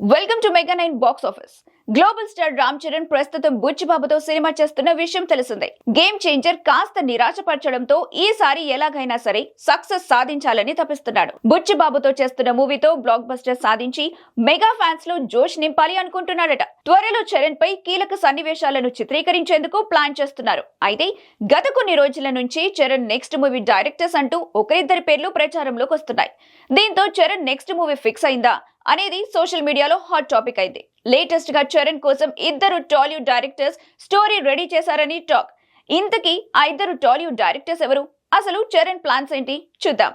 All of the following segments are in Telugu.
Welcome to mega nine box office global star Ram Charan ప్రస్తుతం బుచ్చిబాబుతో సినిమా చేస్తున్న విషయం తెలిసిందే. గేమ్ చేంజర్ కాస్త నిరాశపరచడంతో ఈసారి ఎలాగైనా సరే సక్సెస్ సాధించాలని తపిస్తున్నాడు. బుచ్చిబాబుతో చేస్తున్న మూవీతో బ్లాక్ బస్టర్ సాధించి మెగా ఫ్యాన్స్లో జోష్ నింపాలి అనుకుంటున్నాడట. త్వరలో చరణ్ పై కీలక సన్నివేశాలను చిత్రీకరించేందుకు ప్లాన్ చేస్తున్నారు. అయితే గత కొన్ని రోజుల నుంచి చరణ్ నెక్స్ట్ మూవీ డైరెక్టర్స్ అంటూ ఒకరిద్దరి పేర్లు ప్రచారంలోకి వస్తున్నాయి. దీంతో చరణ్ నెక్స్ట్ మూవీ ఫిక్స్ అయిందా? అనేది సోషల్ మీడియాలో హాట్ టాపిక్ అయింది. లేటెస్ట్గా చరణ్ కోసం ఇద్దరు టాలీవుడ్ డైరెక్టర్స్ స్టోరీ రెడీ చేశారని టాక్. ఇంతకీ ఆ ఇద్దరు టాలీవుడ్ డైరెక్టర్స్ ఎవరు? అసలు చరణ్ ప్లాన్స్ ఏంటి? చూద్దాం.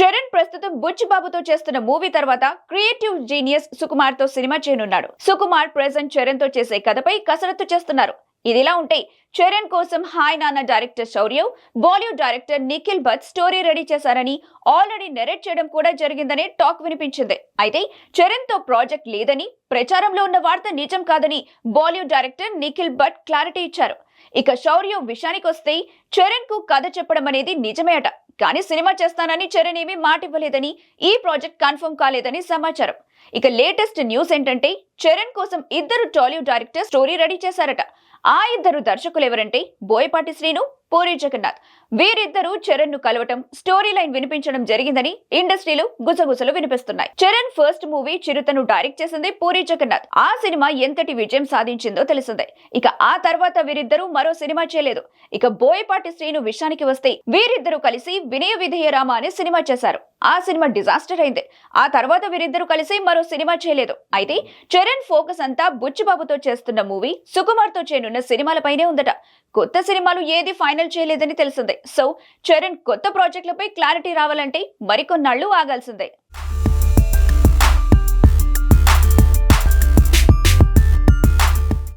చరణ్ ప్రస్తుతం బుచ్చిబాబుతో చేస్తున్న మూవీ తర్వాత క్రియేటివ్ జీనియస్ సుకుమార్తో సినిమా చేయనున్నాడు. సుకుమార్ ప్రెసెంట్ చరణ్తో చేసే కథపై కసరత్తు చేస్తున్నారు. ఇదిలా ఉంటే చరణ్ కోసం Hi Nanna director Shourya Bollywood director Nikhil Bhat story ready చేశారని ఆల్రెడీ నెరేట్ చేయడం కూడా జరిగిందని టాక్ వినిపించింది. అయితే చరణ్తో ప్రాజెక్ట్ లేదని ప్రచారంలో ఉన్న వార్త నిజం కాదని Bollywood director Nikhil Bhat clarity ఇచ్చారు. ఇక శౌర్య విషయానికి వస్తే చరణ్కు కథ చెప్పడం అనేది నిజమే అట. కానీ సినిమా చేస్తానని చరణ్ ఏమీ మాట ఇవ్వలేదని ఈ ప్రాజెక్ట్ కన్ఫర్మ్ కాలేదని సమాచారం. ఇక లేటెస్ట్ న్యూస్ ఏంటంటే చరణ్ కోసం ఇద్దరు టాలీవుడ్ డైరెక్టర్ స్టోరీ రెడీ చేశారట. ఆ ఇద్దరు దర్శకులు ఎవరంటే బోయపాటి శ్రీను పూరి జగన్నాథ్. వీరిద్దరూ చరణ్ను కలవటం స్టోరీ లైన్ వినిపించడం జరిగిందని ఇండస్ట్రీలో గుసగుసలు వినిపిస్తున్నాయి. చరణ్ ఫస్ట్ మూవీ చిరుతను డైరెక్ట్ చేసింది పూరి జగన్నాథ్. ఆ సినిమా ఎంతటి విజయం సాధించిందో తెలిసిందే. ఇక ఆ తర్వాత వీరిద్దరూ మరో సినిమా చేయలేదు. ఇక బోయపాటి శ్రీను విషయానికి వస్తే వీరిద్దరూ కలిసి వినయ విధేయ రామ అనే సినిమా చేశారు. ఆ సినిమా డిజాస్టర్ అయింది. ఆ తర్వాత వీరిద్దరూ కలిసి మరో సినిమా చేయలేదు. అయితే చరణ్ ఫోకస్ అంతా బుచ్చిబాబుతో చేస్తున్న మూవీ సుకుమార్తో చేయనున్న సినిమాలపైనే ఉందట. కొత్త సినిమాలు ఏది ఫైనల్ చేయలేదని తెలిసిందే. సో చరణ్ కొత్త ప్రాజెక్టులపై క్లారిటీ రావాలంటే మరికొన్నాళ్ళు ఆగాల్సిందే.